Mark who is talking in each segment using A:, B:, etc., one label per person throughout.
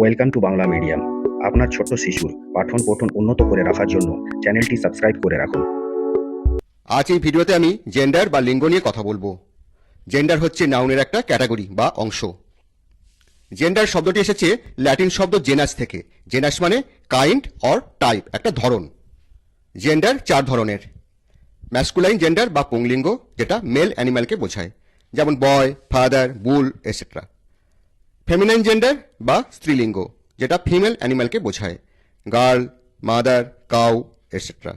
A: Welcome to Bangla medium আপনার ছোট্ট শিশুর পাঠন পঠন উন্নত করে রাখার জন্য চ্যানেলটি সাবস্ক্রাইব করে রাখুন।
B: আজ এই ভিডিওতে আমি জেন্ডার বা লিঙ্গ নিয়ে কথা বলব। জেন্ডার হচ্ছে নাউনের একটা ক্যাটাগরি বা অংশ। জেন্ডার শব্দটি এসেছে ল্যাটিন শব্দ জেনাস থেকে। জেনাস মানে কাইন্ড অর টাইপ একটা ধরন। জেন্ডার চার ধরনের। ম্যাস্কুলাইন জেন্ডার বা পুংলিঙ্গ, যেটা মেল অ্যানিম্যালকে বোঝায়। যেমন boy father bull et cetera feminine gender বা স্ত্রীলিঙ্গ, যেটা ফিমেল অ্যানিম্যালকে বোঝায়। Girl mother cow et cetera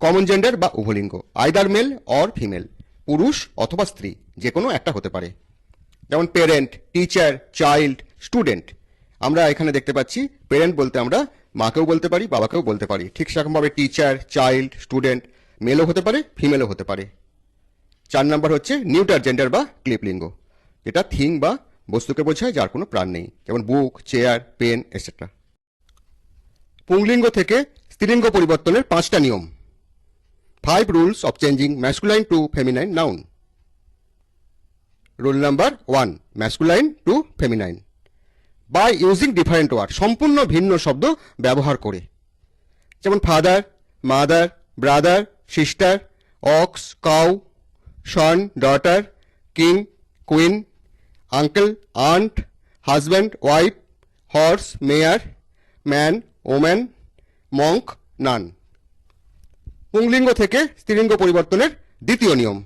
B: common gender বা উভলিঙ্গ আইদার মেল অর ফিমেল পুরুষ অথবা স্ত্রী যে কোনো একটা হতে পারে। যেমন পেরেন্ট টিচার চাইল্ড স্টুডেন্ট আমরা এখানে দেখতে পাচ্ছি পেরেন্ট বলতে আমরা মাকেও বলতে পারি, বাবাকেও বলতে পারি। ঠিক সেরকমভাবে টিচার চাইল্ড স্টুডেন্ট মেলও হতে পারে ফিমেলও হতে পারে। চার নম্বর হচ্ছে নিউটার জেন্ডার বা ক্লিপলিঙ্গ যেটা থিং বা বস্তুকে বোঝায় যার কোনো প্রাণ নেই, যেমন বুক, চেয়ার, পেন এটসেট্রা পুংলিঙ্গ থেকে স্ত্রীলিঙ্গ পরিবর্তনের পাঁচটা নিয়ম। Five rules of changing masculine to feminine noun rule number one masculine to feminine by using different word সম্পূর্ণ ভিন্ন শব্দ ব্যবহার করে। যেমন father mother brother sister ox cow son daughter king queen uncle, aunt, husband, wife, horse, mare, man, woman, monk, nun. পুংলিঙ্গ থেকে স্ত্রীলিঙ্গ পরিবর্তনের দ্বিতীয় নিয়ম।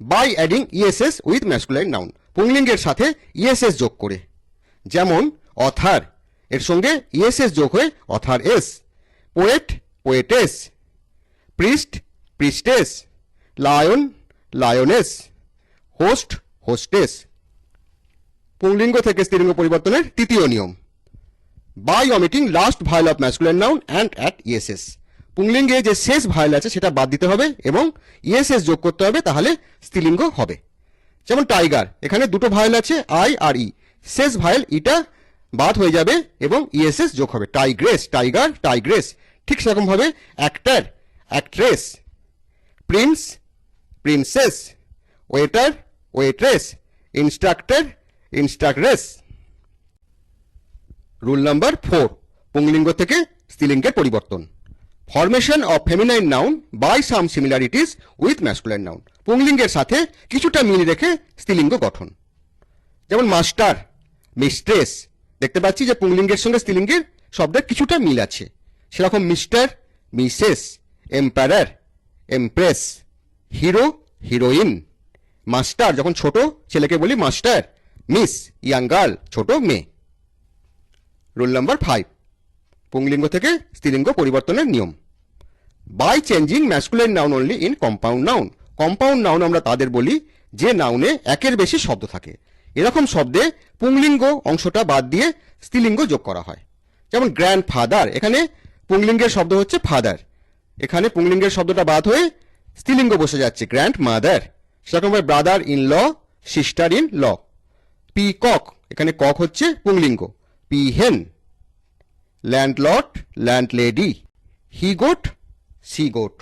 B: By adding E S S with masculine noun পুংলিঙ্গের সাথে ইএসএস যোগ করে। যেমন, অথার। এর সঙ্গে ইএসএস যোগ হয়ে authoress. Poet poetess priest priestess lion lioness host hostess পুংলিঙ্গ থেকে স্ত্রীলিঙ্গ পরিবর্তনের তৃতীয় নিয়ম। By omitting last vowel of masculine noun and add E S S পুংলিঙ্গে যে শেষ ভাইল আছে সেটা বাদ দিতে হবে এবং ইএসএস যোগ করতে হবে তাহলে স্ত্রীলিঙ্গ হবে। যেমন টাইগার এখানে দুটো ভাইল আছে আই আর ই শেষ ভাইল ইটা বাদ হয়ে যাবে এবং ইএসএস যোগ হবে। টাইগ্রেস টাইগার টাইগ্রেস ঠিক সেরকমভাবে actor actress prince princess waiter waitress instructor instructress rule number four, পুংলিঙ্গ থেকে স্ত্রীলিঙ্গের পরিবর্তন। Formation of feminine noun by some similarities with masculine noun. পুংলিঙ্গের সাথে কিছুটা মিল রেখে স্ত্রীলিঙ্গ গঠন। যেমন মাস্টার, মিস্ট্রেস, দেখতে পাচ্ছি যে পুংলিঙ্গের সঙ্গে স্ত্রীলিঙ্গের শব্দের কিছুটা মিল আছে। সেরকম mister, missus empire empress, hero, heroine. Master, যখন ছোট, ছেলেকে বলি মাস্টার মিস ইয়াং গার্ল, ছোট মেয়ে। Rule number five. পুংলিঙ্গ থেকে স্ত্রীলিঙ্গ পরিবর্তনের নিয়ম। By changing masculine noun only in compound noun compound noun আমরা তাদের বলি যে নাউনে একের বেশি শব্দ থাকে। এরকম শব্দে পুংলিঙ্গ অংশটা বাদ দিয়ে স্ত্রীলিঙ্গ যোগ করা হয়। যেমন গ্র্যান্ড ফাদার এখানে পুংলিঙ্গের শব্দ হচ্ছে ফাদার এখানে পুংলিঙ্গের শব্দটা বাদ হয়ে স্ত্রীলিঙ্গ বসে যাচ্ছে গ্র্যান্ড মাদার সেরকমভাবে brother in law sister in law peacock এখানে কক হচ্ছে পুংলিঙ্গ। Peahen landlord landlady he goat she goat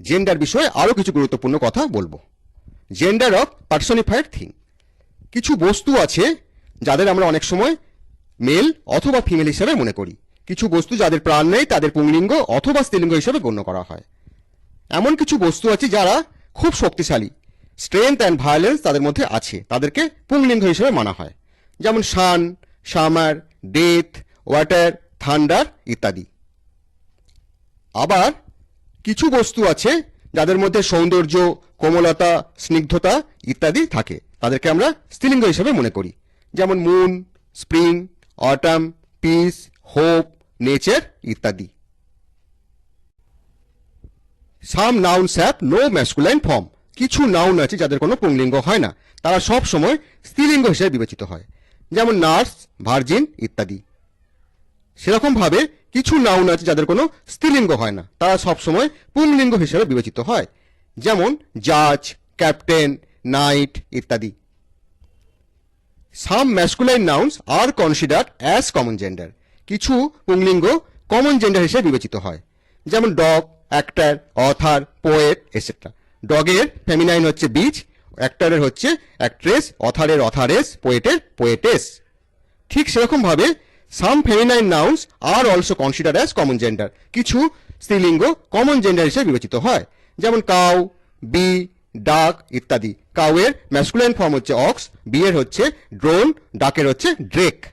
B: gender বিষয়ে আরও কিছু গুরুত্বপূর্ণ কথা বলব। জেন্ডার অফ পার্সনিফাইড থিং কিছু বস্তু আছে যাদের আমরা অনেক সময় মেল অথবা ফিমেল হিসেবে মনে করি। কিছু বস্তু যাদের প্রাণ নেই, তাদের পুংলিঙ্গ অথবা স্ত্রীলিঙ্গ হিসেবে গণ্য করা হয়। এমন কিছু বস্তু আছে যারা খুব শক্তিশালী। স্ট্রেংথ অ্যান্ড ভায়োলেন্স তাদের মধ্যে আছে, তাদেরকে পুংলিঙ্গ হিসেবে মানা হয়। যেমন sun summer death, water, thunder ইত্যাদি। আবার কিছু বস্তু আছে যাদের মধ্যে সৌন্দর্য, কোমলতা, স্নিগ্ধতা ইত্যাদি থাকে, তাদেরকে আমরা স্ত্রীলিঙ্গ হিসেবে মনে করি। যেমন moon, spring, autumn, peace, hope, nature ইত্যাদি। Some noun sap, no masculine form. কিছু নাউন আছে যাদের কোনো পুংলিঙ্গ হয় না। তারা সব সময় স্ত্রীলিঙ্গ হিসেবে বিবেচিত হয়। যেমন নার্স ভার্জিন ইত্যাদি। সেরকমভাবে কিছু নাউন আছে যাদের কোনো স্ত্রীলিঙ্গ হয় না। তারা সবসময় পুংলিঙ্গ হিসেবে বিবেচিত হয়। যেমন জাজ ক্যাপ্টেন নাইট ইত্যাদি। Some masculine nouns are consider as common gender কিছু পুংলিঙ্গ কমন জেন্ডার হিসেবে বিবেচিত হয়। যেমন dog actor author poet etcetera ডগের feminine হচ্ছে বিচ অ্যাক্টরের হচ্ছে অ্যাক্ট্রেস অথারের অথারেস পোয়েটের পোয়েটেস ঠিক সেরকমভাবে some feminine nouns are also consider as common gender কিছু স্ত্রীলিঙ্গ কমন জেন্ডার হিসেবে বিবেচিত হয়। যেমন কাউ বি ডাক ইত্যাদি। কাউয়ের ম্যাসকুলাইন ফর্ম হচ্ছে অক্স বিয়ের হচ্ছে ড্রোন ডাকের হচ্ছে ড্রেক